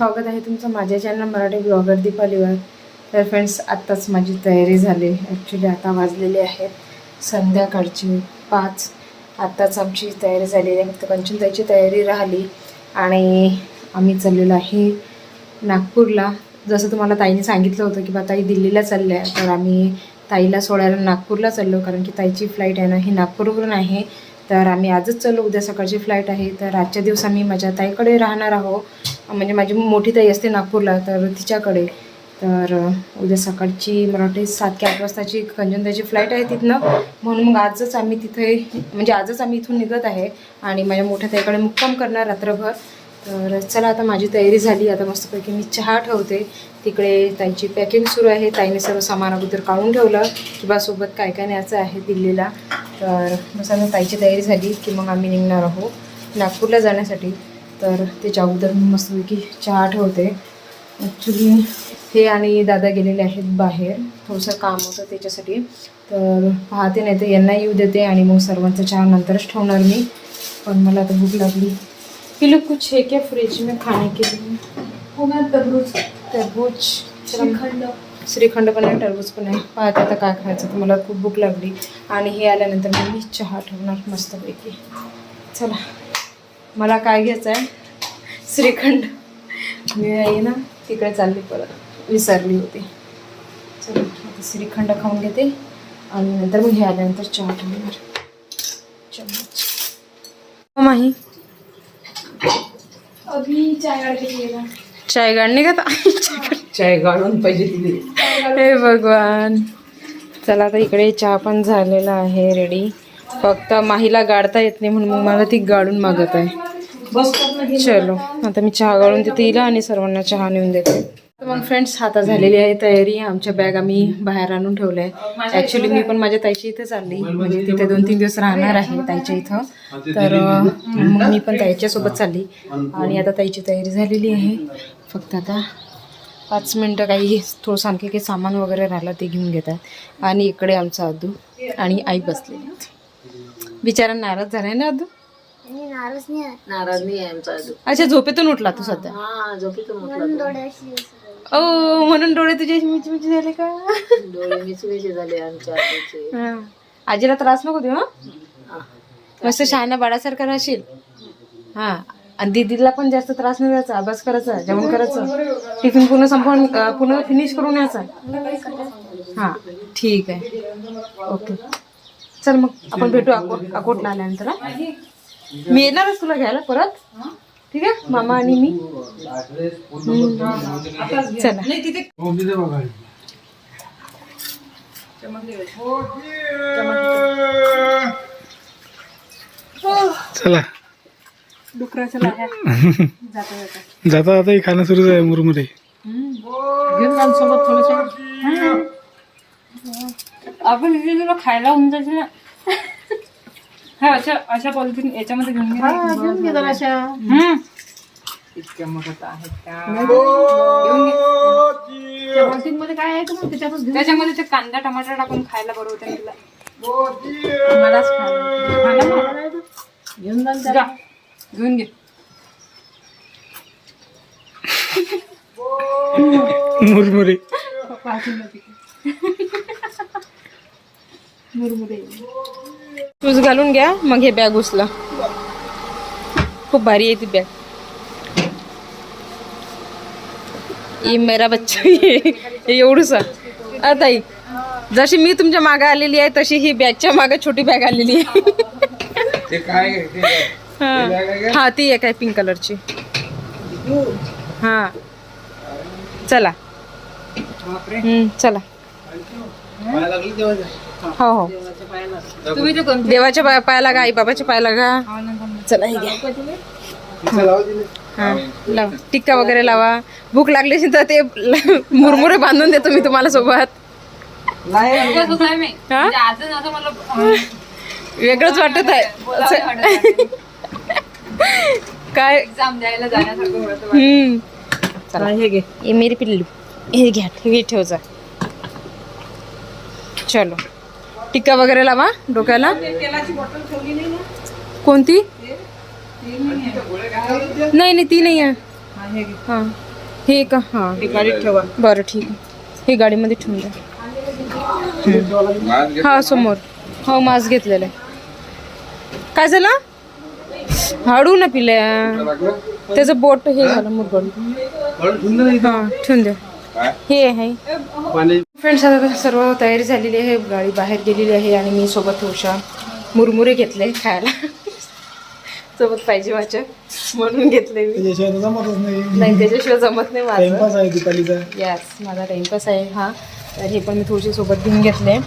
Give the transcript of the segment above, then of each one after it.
स्वागत आहे तुमचं माझ्या चॅनल मराठी ब्लॉगर दीपालीवर. तर फ्रेंड्स आत्ताच माझी तयारी झाली. ॲक्च्युली आता वाजलेले आहेत संध्याकाळची पाच. आत्ताच आमची तयारी झालेली आहे. फक्त कंचनताईची तयारी राहिली. आणि आम्ही चाललेलो आहे नागपूरला. जसं तुम्हाला ताईने सांगितलं होतं की बा ताई दिल्लीला चालल्या तर आम्ही ताईला सोडायला नागपूरला चाललो. कारण की ताईची फ्लाईट आहे ना ही नागपूरवरून आहे. तर आम्ही आजच चाललो उद्या सकाळची फ्लाईट आहे. तर आजच्या दिवस आम्ही माझ्या ताईकडे राहणार आहोत. म्हणजे माझी मोठी ताई असते नागपूरला तर तिच्याकडे. तर उद्या सकाळची मला वाटते सात की आठ वाजताची कंजनताईची फ्लाईट आहे तिथनं. म्हणून मग आजच आम्ही तिथे म्हणजे आजच आम्ही इथून निघत आहे. आणि माझ्या मोठ्या ताईकडे मुक्काम करणार रात्रभर. तर चला आता माझी तयारी झाली. आता मस्तपैकी मी चहा ठेवते. तिकडे ताईची पॅकिंग सुरू आहे. ताईने सर्व सामान अगोदर काढून ठेवलं. किंवा सोबत काय काय न्यायचं आहे दिल्लीला. तर आता ताईची तयारी झाली की मग आम्ही निघणार आहोत नागपूरला जाण्यासाठी. तर त्याच्या अगोदर मी मस्तपैकी चहा ठेवते. ॲक्च्युली हे आणि दादा गेलेले आहेत बाहेर. थोडंसं काम होतं त्याच्यासाठी. तर पाहते नाही तर यांना येऊ देते आणि मग सर्वांचा चहा नंतरच ठेवणार मी. पण मला आता भूक लागली. पिलू कुछ है क्या फ्रिज में खाने के लिए? हो मॅम तरबूज. तरबूज. श्रीखंड. श्रीखंड पण आहे टरबूज पण आहे. पाहते आता काय खायचं तर मला खूप भूक लागली. आणि हे आल्यानंतर मग मी चहा ठेवणार मस्तपैकी. चला मला काय घ्यायचं आहे? श्रीखंड. मी आहे ना तिकडे चालली परत. विसरली होती. चला आता श्रीखंड खाऊन घेते. आणि नंतर मग हे आल्यानंतर चहा ठेवणार. चम्मच. माही अभी चाय वाटली चाय गाडणे का? चाय गाळून पाहिजे तिथे. हे भगवान. चला आता इकडे चहा पण झालेला आहे रेडी फक्त माहीला गाडता येत नाही म्हणून मग मला ती गाडून मागत आहे. चलो आता मी चहा गाळून देते हिला आणि सर्वांना चहा नेऊन देते. तर मग फ्रेंड्स आता झालेली आहे तयारी. आमच्या बॅग आम्ही बाहेर आणून ठेवल्या आहे ॲक्च्युली मी पण माझ्या ताईच्या इथे चालली. म्हणजे तिथे दोन तीन दिवस राहणार आहे ताईच्या इथं. तर मग मी पण ताईच्यासोबत चालली. आणि आता ताईची तयारी झालेली आहे. फक्त आता पाच मिनटं काही थोडंसं आणखी काही सामान वगैरे राहिलं ते घेऊन घेतात. आणि इकडे आमचा अदू आणि आई बसलेली बिचारा नाराज झालाय ना अदू नाराज नाही आहे. नाराज नाही आहे आमचा अच्छा झोपेतून उठला तू सध्या? हा झोपेतून ओ म्हणून डोळे तुझे मिचमिच झाले का? डोळे मिचमिचे झाले आमच्या. हा. आजीला त्रास नको देऊ हा? मस्त शहाण्या बाळासारखा राहशील. हा. आणि दीदीला पण जास्त त्रास नाही द्यायचा अभ्यास करायचा जेवण करायचं. टिफिन पूर्ण संपवून पूर्ण फिनिश करून यायचा. हा ठीक आहे. ओके. चल मग आपण भेटू अकोट अकोटला आल्यानंतर हां? मी येणारच तुला घ्यायला परत. ठीक आहे? मामा आणि मी. हम्म. चला. चला. डुकराचं लागा. जाता जाता. हे खाणं सुरूच आहे मुरमुरे. घेऊन जा ना सोबत थोडंसं आपण इथे तुला खायला होऊन जायचं ना. हा अशा अशा पॉलिथिन याच्यामध्ये घेऊन घे. हा, घेऊन घे जराशा हम्म. इतक्या मोठ्या आहेत का? त्या पॉलिथिनमध्ये काय आहे का मग? त्याच्यातच घेऊन त्याच्यामध्ये ते कांदा टमाटर टाकून खायला बरं होतं तुला. मलाच खायला. ना. घेऊन जा ना जा. घेऊन घे. मुरमुरे. शूज घालून घ्या मग हे बॅग उचला. खूप भारी आहे ती बॅग ये मेरा बच्चा ये हे एवढूसा ताई जशी मी तुमच्या मागे आलेली आहे तशी ही बॅगच्या मागे छोटी बॅग आलेली आहे. हा. हा ती एक आहे पिंक कलरची हा. चला. हम्म, चला. हो हो. तुम्ही ते कोणते? देवाच्या पाया पायाला गा आई बाबाच्या पायाला गा चला हे घ्या. हा लावा. टिक्का वगैरे लावा. भूक लागली असेल तर ते ल- मुरमुरे बांधून देतो मी तुम्हाला सोबत. वेगळंच वाटत आहे. काय? एक्झाम द्यायला जाण्यासारखं होतं हम्म. चला हे घे. ये मेरी पिल्लू. हे घ्या हे ठेव जा. चलो. टिक्का वगैरे लावा डोक्याला. कोणती? नाही नाही ती नाही आहे. हा, हे का हां. ही गाडीत ठेवा. बरं ठीक आहे. हे गाडीमध्ये ठेवून द्या. हा समोर. हो मास्क घेतलेला आहे. काय झालं? हाडू ना पिल्या. त्याचं बोट हे झालं मुरगड. हा ठेवून द्या हे आहे. फ्रेंड्स आता सर्व तयारी झालेली आहे. गाडी बाहेर गेलेली आहे आणि मी सोबत थोडशा मुरमुरे घेतले खायला. सोबत पाहिजे माझ्या म्हणून घेतले मी. नाही. त्याच्याशिवाय जमत नाही माझं. टाइमपास आहे दीपालीचा. यस माझा टाइमपास आहे हा. तर हे पण मी थोडीशी सोबत घेऊन घेतले.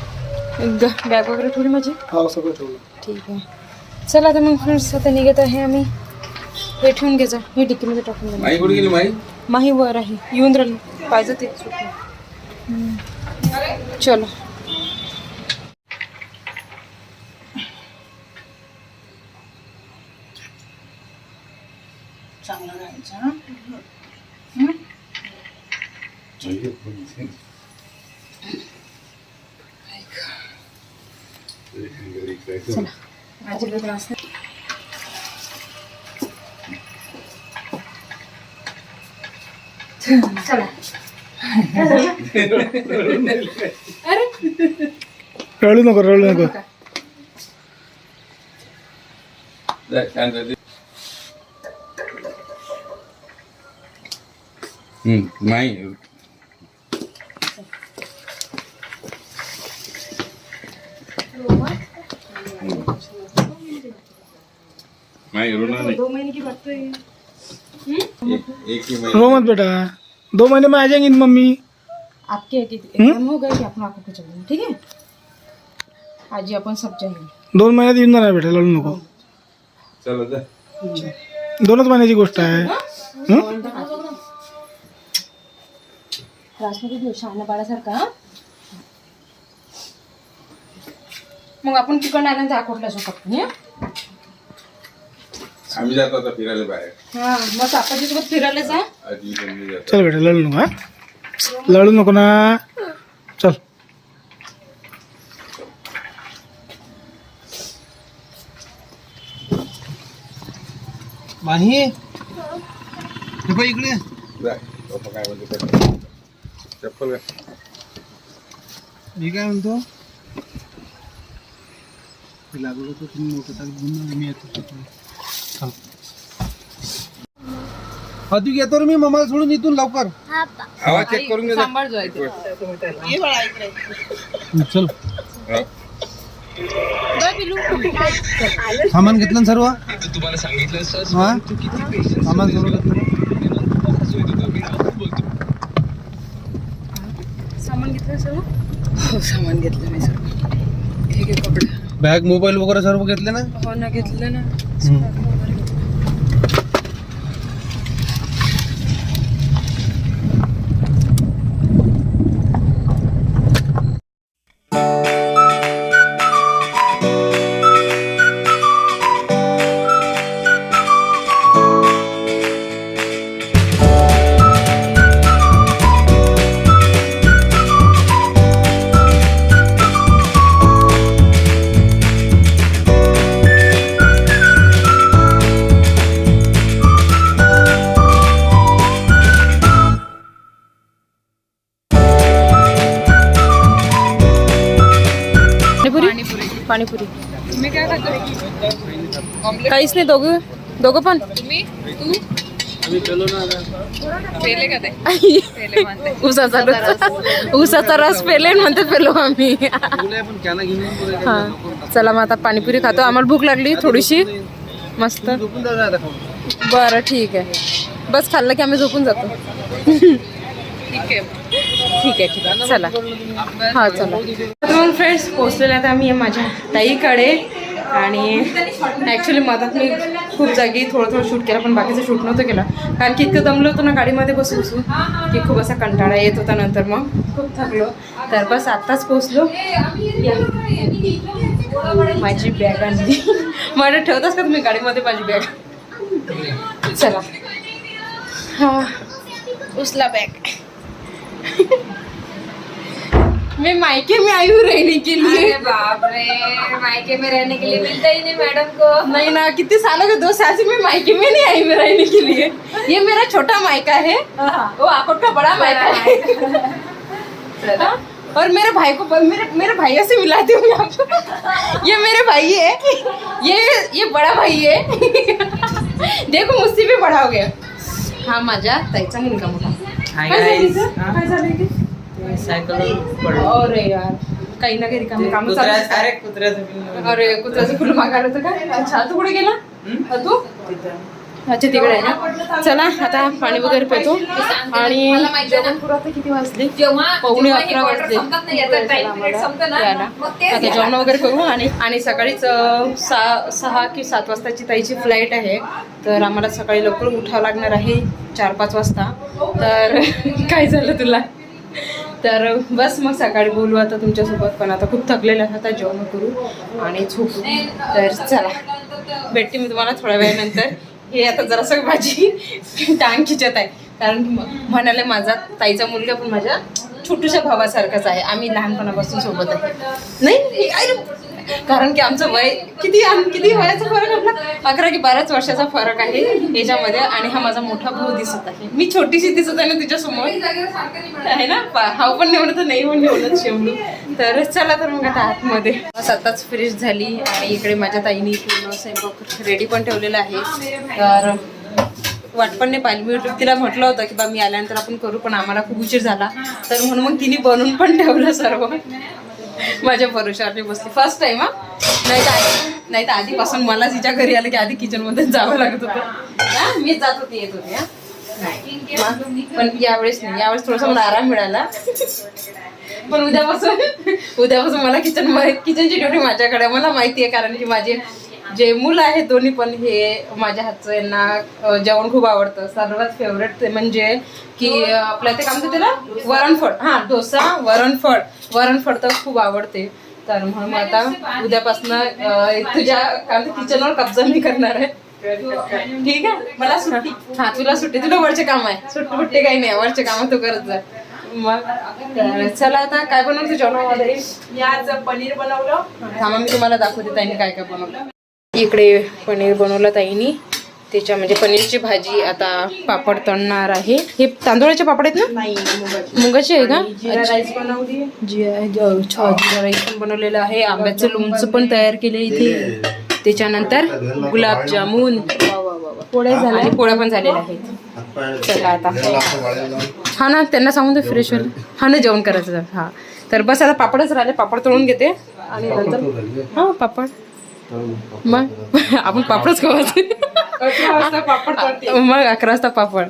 बॅग वगैरे थोडी माझी? हा ठीक आहे. चला आता मग फ्रेंड्स आता निघत आहे आम्ही. हे ठेवून घ्यायचं हे टिकीमध्ये टाकून द्या माई कुठे गेली माई? माही वर आहे. येऊन राहिलं. पाहिजे ते. सुटलं. चलो. चांगलं राहायचं हा? चला. रळू नको रळू नको जा, शांत राहते. हम्म, माई माई रोना नहीं. दो महीने की बात तो है एक एक ही माई रो मत बेटा. दो महीने में आ जाएंगी मम्मी. आपके एक एग्जाम हो? गए कि अपना आपको कुछ चलेंगे ठीक है? आज ही अपन सब जाएंगे। दोन महिन्यात येऊन जाणार बेटा रळू नको. चलो जा. दोनच महिन्याची गोष्ट आहे. त्रासमध्ये घेऊ शहाणा बाळासारखा हा? मग आपण तिकडनं आल्यानंतर अकोटला जाऊ आपण हं? आम्ही जातो आता फिरायला बाहेर. हा मग सोबत फिरायला जा. आजी पण मी जातो चल बेटा लढू नको हा. लढू नको ना. चल. माही हे बघ इकडे. जा पप्पा काय म्हणते. चप्पल का मी काय म्हणतो? ते लागलं तर तुम्ही मोठं घेऊन मी येतो चल. हा तू येतो रे मी मम्माला सोडून इथून लवकर. आवाज चेक करून घे जा. चल. हा. सामान घेतलं ना सर्व? तुम्हाला सांगितलं सामान सर्व घेतलं. सामान घेतलं सर्व? हो सामान घेतलं मी सर्व. हे घे कपडे. बॅग मोबाईल वगैरे सर्व घेतले ना? हो ना घेतलं ना. पाणीपुरी. तुम्ही काय खातो काहीच नाही दोघं दोघं पण. तुम्ही? तू? उसाचा रस. उसाचा रस पेले म्हणते पेलो आम्ही. हा चला मग आता पाणीपुरी खातो. आम्हाला भूक लागली थोडीशी. मस्त. बरं ठीक आहे. बस खाल्लं की आम्ही झोपून जातो. ठीक आहे. ठीक आहे ठीक आहे. चला. हा चला. तर मग फ्रेंड्स पोचलेले आता मी माझ्या ताईकडे. आणि ॲक्च्युली मधात मी खूप जागी थोडं थोडं शूट केलं पण बाकीचं शूट नव्हतं केलं. कारण की इतकं दमलो होतो ना गाडीमध्ये बसू बसू की खूप असा कंटाळा येत होता नंतर मग. खूप थकलो. तर बस आत्ताच पोचलो माझी बॅग आणली. मला ठेवताच का तुम्ही गाडीमध्ये माझी बॅग चला. हा. उचला बॅग मैं मायके में आई हूँ रहने के लिए। अरे बाप रे मायके में रहने के लिए मिलता ही नहीं मैडम को। नहीं ना कितने सालों के दो साल से मैं मायके में नहीं आई हूँ रहने के लिए। ये मेरा छोटा मायका है। वो आकोट का बड़ा मायका है। हाँ, और मेरे भाई को मेरे मेरे भैया से मिलाती हूँ यहाँ पे। ये मेरे भाई है। ये ये बड़ा भाई है। देखो मुझसे भी बड़ा हो गया। हा माझ्या ताईचा मुलगा काय झालं? अरे यार काही ना काही रिकामी कामं चालू असतात. अरे कुत्र्याचं अरे कुत्र्याचं फुलं मागायला होतं का? अच्छा तू कुठे गेला? तू अच्छा तिकडे आहे ना. चला आता पाणी वगैरे पितो. आणि जेवण करू आता किती वाजले. पावणे अकरा वाजले यायला. आता जेवण वगैरे करू आणि आणि सकाळीच सहा सहा की सात वाजताची ताईची फ्लाईट आहे. तर आम्हाला सकाळी लवकर उठावं लागणार आहे चार पाच वाजता. तर काय झालं तुला? तर बस मग सकाळी बोलू आता तुमच्यासोबत पण आता खूप थकलेलं आहे आता जेवण करू आणि झोपू. तर चला भेटते मी तुम्हाला थोड्या वेळानंतर. हे आता जरासं माझी टांग खिचत आहे. कारण म्हणाले माझा ताईचा मुलगा पण माझ्या छोटूशा भावासारखाच आहे. आम्ही लहानपणापासून सोबत आहे. नाही कारण की आमचं वय किती किती वयाचा फरक आपला? अकरा की बाराच वर्षाचा फरक आहे याच्यामध्ये आणि हा माझा मोठा भाऊ दिसत आहे. मी छोटीशी दिसत आहे ना तिच्यासमोर. आहे ना? हाऊ हा पण निवडत तर नाही पण निवडत शेवटी. तर चला तर मग आता आतमध्ये. बस आताच फ्रेश झाली आणि इकडे माझ्या ताईने पूर्ण स्वयंपाक रेडी पण ठेवलेला आहे. तर वाट पण नाही पाहिली. मी तिला म्हटलं होतं की बा मी आल्यानंतर आपण करू पण आम्हाला खूप उशीर झाला. तर म्हणून मग तिने बनवून पण ठेवलं सर्व. माझ्या भरोशावर बसली. फर्स्ट टाइम हा? नाही तर नाही तर आधीपासून मला तिच्या घरी आलं की आधी किचनमध्ये जावं लागत होतं. हा? जात होती येत होती हा? नाही. पण यावेळेस नाही. यावेळेस थोडासा मला आराम मिळाला. पण उद्यापासून उद्यापासून मला किचन किचनची ड्युटी माझ्याकडे मला माहिती आहे कारण की माझे जे मुलं आहेत दोन्ही पण हे माझ्या हातचं यांना जेवण खूप आवडतं. सर्वात फेवरेट ते म्हणजे की अं, आपलं ते काम त्याला? वरणफळ. हा डोसा वरणफळ. वरणफळ तर खूप आवडते. तर म्हणून मग आता उद्यापासून तुझ्या काय किचनवर कब्जा मी करणार आहे. ठीक आहे? मला सुट्टी. हा तुला सुट्टी. तुला वरचे काम आहे. सुट्टी फुट्टी काही नाही. वरचे काम तू करत जा. मग चला आता काय बनवलं जेवणामध्ये आज पनीर बनवलं. थांबा मी तुम्हाला दाखवते ताईने काय काय बनवलं. इकडे पनीर बनवलं ताईनी. त्याच्या म्हणजे पनीरची भाजी आता पापड तळणार आहे. हे तांदूळाचे पापड आहेत ना? नाही मुगाचे. आहे का? जिरा राईस पण बनवलेलं आहे. आंब्याचं लोणचं पण तयार केलं इथे. त्याच्यानंतर गुलाबजामुन वा, वा, वा, वा. पोळ्या झाल्या. पोळ्या पण झालेल्या आहेत. चला आता. हा ना त्यांना सांगून दे फ्रेश व्हायला हा ना जेवण करायचं. हा. तर बस आता पापडच राहिले. पापड तळून घेते. आणि नंतर हा पापड. मग? आपण पापडच करते. मग अकरा वाजता पापड.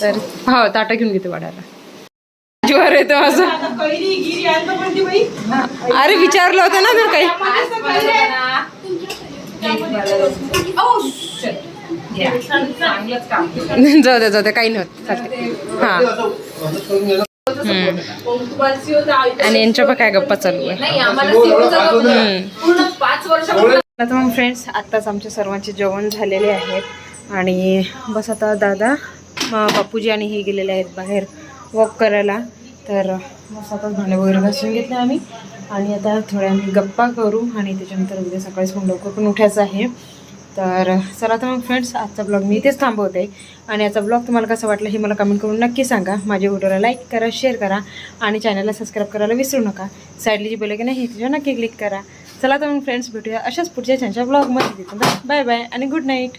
तर हा ताटा घेऊन घेते वाढायला जीवावर येतो असं. कैरी गिरी आणतो पण ती बाई. अरे विचारलं होतं ना तर काही. जाऊ दे जाऊ दे काही नव्हतं हा. आणि यांच्या पण काय गप्पा चालू आहे. आता मग फ्रेंड्स आत्ताच आमच्या सर्वांचे जेवण झालेले आहेत. आणि बस आता दादा बापूजी आणि हे गेलेले आहेत बाहेर वॉक करायला. तर बस आता भांडे वगैरे घासून घेतले आम्ही. आणि आता थोड्या आम्ही गप्पा करू आणि त्याच्यानंतर उद्या सकाळीच पण लवकर पण उठायचं आहे. तर चला तर मग फ्रेंड्स आजचा ब्लॉग मी इथेच थांबवते. आणि याचा ब्लॉग तुम्हाला कसं वाटलं हे मला कमेंट करून नक्की सांगा. माझ्या व्हिडिओला लाईक करा शेअर करा आणि चॅनलला सबस्क्राईब करायला विसरू नका. साईडली जी बोलले की नाही तिच्यावर नक्की क्लिक करा. चला तर मग फ्रेंड्स भेटूया. अशाच पुढच्या छानच्या ब्लॉगमध्ये तिथून बाय बाय आणि गुड नाईट